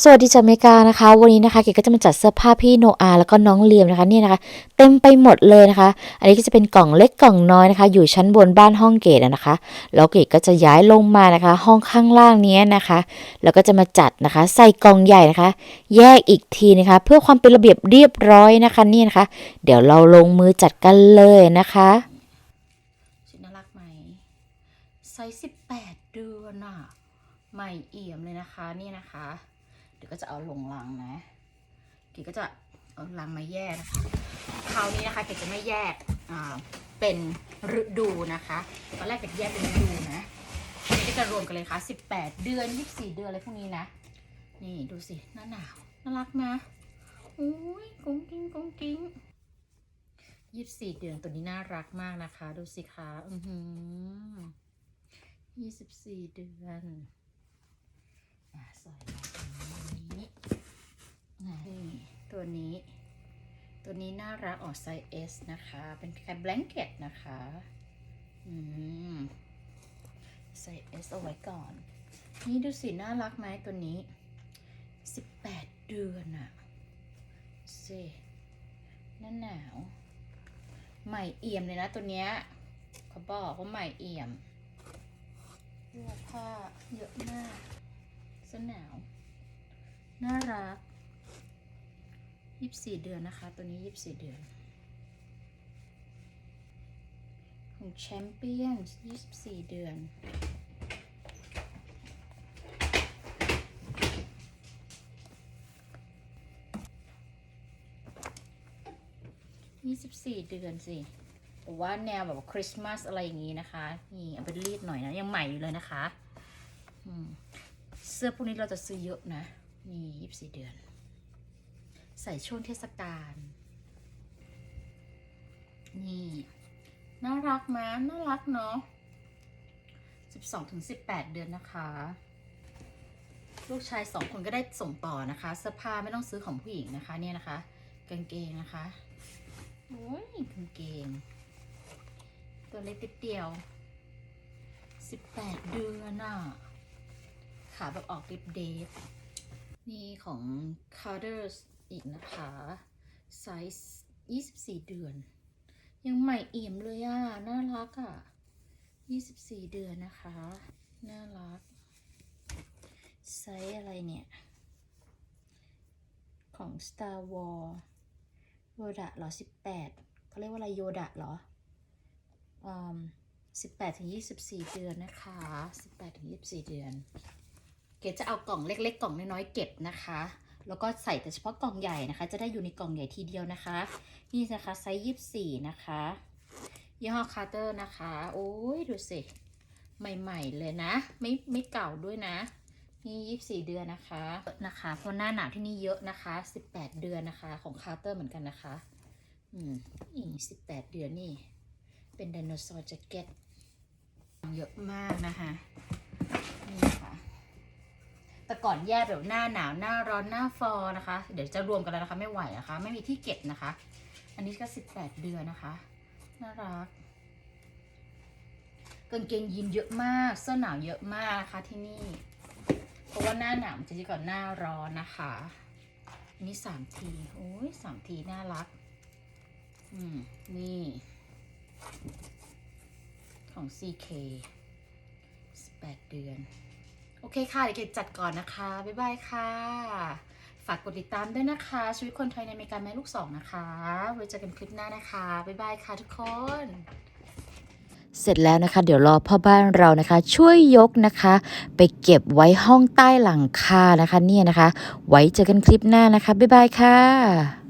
สวัสดีจากอเมริกานะคะ วันนี้นะคะเกดก็จะมาจัดเสื้อผ้าพี่โนอาแล้วก็น้องเลียมนะคะเนี่ยนะคะ เต็มไปหมดเลยนะคะ อันนี้ก็จะเป็นกล่องเล็กกล่องน้อยนะคะ อยู่ชั้นบนบ้านห้องเกดนะคะ แล้วเกดก็จะย้ายลงมานะคะ ห้องข้างล่างนี้นะคะ แล้วก็จะมาจัดนะคะ ใส่กล่องใหญ่นะคะ แยกอีกทีนะคะ เพื่อความเป็นระเบียบเรียบร้อยนะคะนี่นะคะ เดี๋ยวเราลงมือจัดกันเลยนะคะชุดน่ารักไหมไซส์สิบแปดเดือนอะใหม่เอี่ยมเลยนะคะนี่นะคะ ดี๋ยวก็จะเอาลงลังนะเกดก็จะเอาลังมาแยกนะคะคราวนี้นะคะเกดจะไม่แยกอ่าเป็นฤดูนะคะตอนแรกเกดแยกเป็นฤดูนะอันนี้ก็จะรวมกันเลยค่ะสิบแปดเดือนยี่สิบสี่เดือนอะไรพวกนี้นะ นี่ดูสิหน้าหนาวน่ารักนะอุ้ยกุ้งกิ้งกุ้งกิ้งยี่สิบสี่เดือนตัวนี้น่ารักมากนะคะ ดูสิคะอือหือยี่สิบสี่เดือน ส่มาตรงนี้นี่ตัวนี้ ตัวนี้น่ารักออกไซส์ S นะคะ เป็นคล้ายๆแบงเก็ตนะคะ อืมใส่ S เอาไว้ก่อน นี่ดูสิ น่ารักไหมตัวนี้สิบแปดเดือนอะสิหน้าหนาว ใหม่เอี่ยมเลยนะตัวเนี้ยเขาบอกว่าใหม่เอี่ยมเสื้อผ้าเยอะมาก สื้อหนาว น่ารักยี่สิบสี่เดือนนะคะ ตัวนี้ยี่สิบสี่เดือน ของแชมเปี้ยนยี่สิบสี่เดือน ยี่สิบสี่เดือนสิแต่ว่าแนวแบบคริสต์มาสอะไรอย่างนี้นะคะ นี่เอาไปรีดหน่อยนะ ยังใหม่อยู่เลยนะคะ อืม เสื้อพวกนี้เราจะซื้อเยอะนะนี่ยี่สิบสี่เดือน ใส่ช่วงเทศกาล นี่ น่ารักไหมน่ารักเนาะสิบสองถึงสิบแปดเดือนนะคะ ลูกชายสองคนก็ได้ส่งต่อนะคะ เสื้อผ้าไม่ต้องซื้อของผู้หญิงนะคะ เนี่ยนะคะ กางเกงนะคะโอ้ยกางเกง ตัวเล็กติดเดียวสิบแปดเดือนอะ แบบออกดิบเดฟนี่ของ c a r d e r s อีกนะคะ ไซส์ยี่สิบสี่เดือน ยังใหม่เอี่ยมเลยอะ น่ารักอะยี่สิบสี่เดือนนะคะ น่ารัก ไซส์อะไรเนี่ย ของ Star Wars โยดะหรอสิบแปดเขาเรียกว่าอะไรโยดะหรออืมสิบแปดถึงยี่สิบสี่เดือนนะคะสิบแปดถึงยี่สิบสี่เดือน เกดจะเอากล่องเล็ก ๆ กล่องน้อยๆเก็บนะคะ แล้วก็ใส่แต่เฉพาะกล่องใหญ่นะคะ จะได้อยู่ในกล่องใหญ่ทีเดียวนะคะ นี่นะคะไซส์ยี่สิบสี่นะคะยี่ห้อคาร์เตอร์นะคะ โอ้ยดูสิ ใหม่ๆเลยนะ ไม่ไม่เก่าด้วยนะ นี่ยี่สิบสี่เดือนนะคะนะคะเพราะหน้าหนาวที่นี่เยอะนะคะสิบแปดเดือนนะคะ ของคาร์เตอร์เหมือนกันนะคะ อืมนี่สิบแปดเดือนนี่ เป็นไดโนเสาร์แจ็คเก็ตเยอะมากนะคะ นี่ค่ะ แต่ก่อนแยกแบบหน้าหนาวหน้าร้อนหน้าฟอนะคะ เดี๋ยวจะรวมกันแล้วนะคะ ไม่ไหวนะคะ ไม่มีที่เก็บนะคะ อันนี้ก็สิบแปดเดือนนะคะ น่ารักกางเกงยีนเยอะมาก เสื้อหนาวเยอะมากนะคะที่นี่ เพราะว่าหน้าหนาวจะดีกว่าหน้าร้อนนะคะนนี้สามทีโอ้ยสามทีน่ารัก อืม นี่ ของ CK 18 เดือน โอเคค่ะเดี๋ยวเกดจัดก่อนนะคะ บ๊ายบายค่ะ ฝากกดติดตามด้วยนะคะ ชีวิตคนไทยในอเมริกาแม่ลูกสองนะคะ ไว้เจอกันคลิปหน้านะคะ บ๊ายบายค่ะทุกคน เสร็จแล้วนะคะ เดี๋ยวรอพ่อบ้านเรานะคะ ช่วยยกนะคะ ไปเก็บไว้ห้องใต้หลังคานะคะ เนี่ยนะคะ ไว้เจอกันคลิปหน้านะคะ บ๊ายบายค่ะ